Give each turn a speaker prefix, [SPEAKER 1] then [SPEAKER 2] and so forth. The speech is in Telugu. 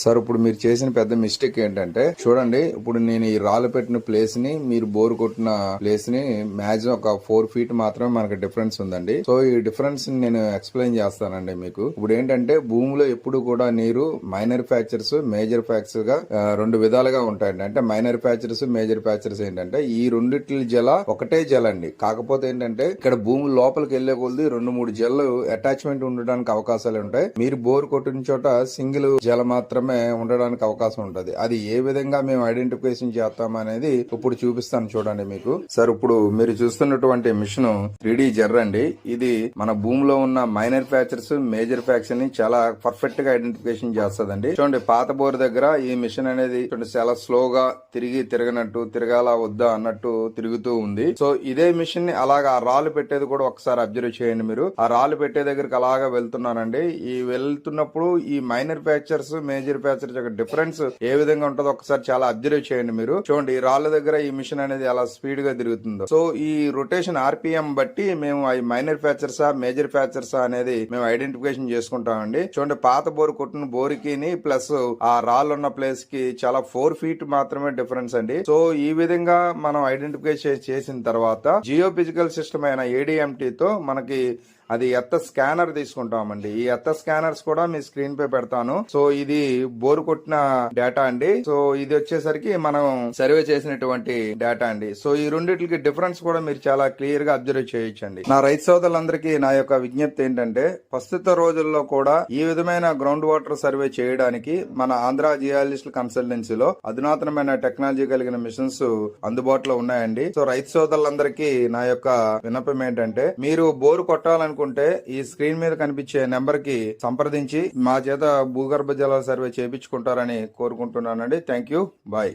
[SPEAKER 1] సార్ ఇప్పుడు మీరు చేసిన పెద్ద మిస్టేక్ ఏంటంటే చూడండి ఇప్పుడు నేను ఈ రాళ్ళు పెట్టిన ప్లేస్ని మీరు బోర్ కొట్టిన ప్లేస్ని మాక్సిమం ఒక ఫోర్ ఫీట్ మాత్రమే మనకి డిఫరెన్స్ ఉందండి. సో ఈ డిఫరెన్స్ని నేను ఎక్స్ప్లెయిన్ చేస్తానండి మీకు. ఇప్పుడు ఏంటంటే భూమిలో ఎప్పుడు కూడా నీరు మైనర్ ఫ్యాక్చర్స్ మేజర్ ఫ్యాక్చర్గా రెండు విధాలుగా ఉంటాయండి. అంటే మైనర్ ఫ్యాక్చర్స్ మేజర్ ఫ్యాక్చర్స్ ఏంటంటే ఈ రెండిట్ల జల ఒకటే జల అండి కాకపోతే ఏంటంటే ఇక్కడ భూమి లోపలికి వెళ్ళే కొద్ది రెండు మూడు జల్లు అటాచ్మెంట్ ఉండడానికి అవకాశాలు ఉంటాయి. మీరు బోర్ కొట్టిన చోట సింగిల్ జల మాత్రం మాత్రమే ఉండడానికి అవకాశం ఉంటది. అది ఏ విధంగా మేము ఐడెంటిఫికేషన్ చేస్తాం అనేది ఇప్పుడు చూపిస్తాను చూడండి మీకు. సార్ ఇప్పుడు మీరు చూస్తున్నటువంటి మిషన్ త్రీ జెర్ర అండి. ఇది మన భూమిలో ఉన్న మైనర్ ఫ్యాక్చర్స్ మేజర్ ఫ్యాక్చర్ని చాలా పర్ఫెక్ట్గా ఐడెంటిఫికేషన్ చేస్తదండి. చూడండి పాత బోర్ దగ్గర ఈ మిషన్ అనేది చూడండి చాలా స్లోగా తిరిగి తిరగనట్టు తిరగాల వద్దా అన్నట్టు తిరుగుతూ ఉంది. సో ఇదే మిషన్ని అలాగా ఆ రాళ్ళు పెట్టేది కూడా ఒకసారి అబ్జర్వ్ చేయండి మీరు. ఆ రాళ్ళు పెట్టే దగ్గరికి అలాగా వెళ్తున్నానండి. ఈ వెళ్తున్నప్పుడు ఈ మైనర్ ఫ్యాక్చర్స్ మేజర్ ఫ్యాక్చర్స్ యొక్క డిఫరెన్స్ ఏ విధంగా ఉంటుందో ఒకసారి చాలా అబ్జర్వ్ చేయండి మీరు. చూడండి ఈ రాళ్ళ దగ్గర ఈ మిషన్ అనేది ఎలా స్పీడ్గా తిరుగుతుందో. సో ఈ రొటేషన్ ఆర్పిఎం బట్టి మేము ఈ మైనర్ ఫ్యాక్చర్స్ మేజర్ ఫ్యాక్చర్స్ అనేది మేము ఐడెంటిఫికేషన్ చేసుకుంటామండి. చూడండి పాత బోర్ కొట్టిన బోర్కి ప్లస్ ఆ రాళ్ళు ఉన్న ప్లేస్కి చాలా ఫోర్ ఫీట్ మాత్రమే డిఫరెన్స్ అండి. సో ఈ విధంగా మనం ఐడెంటిఫికేషన్ చేసిన తర్వాత జియో ఫిజికల్ సిస్టమ్ అయిన ఏడిఎంటీతో మనకి అది ఎత్త స్కానర్ తీసుకుంటామండి? ఈ ఎత్త స్కానర్స్ కూడా మీ స్క్రీన్ పై పెడతాను. సో ఇది బోర్ కొట్టిన డేటా అండి. సో ఇది వచ్చేసరికి మనం సర్వే చేసినటువంటి డేటా అండి. సో ఈ రెండిటికి డిఫరెన్స్ కూడా మీరు చాలా క్లియర్గా అబ్జర్వ్ చేయొచ్చండి. నా రైతు సోదరులందరికీ నా యొక్క విజ్ఞప్తి ఏంటంటే ప్రస్తుత రోజుల్లో కూడా ఈ విధమైన గ్రౌండ్ వాటర్ సర్వే చేయడానికి మన ఆంధ్ర జియాలజిస్ట్ కన్సల్టెన్సీలో అధునాతనమైన టెక్నాలజీ కలిగిన మిషన్స్ అందుబాటులో ఉన్నాయండి. సో రైతు సోదరులందరికీ నా యొక్క విన్నపం ఏంటంటే మీరు బోరు కొట్టాలనుకుంటే ఈ స్క్రీన్ మీద కనిపించే నెంబర్కి సంప్రదించి మా చేత భూగర్భ జల సర్వే చేపించుకుంటారని కోరుకుంటున్నానండి. Thank you bye.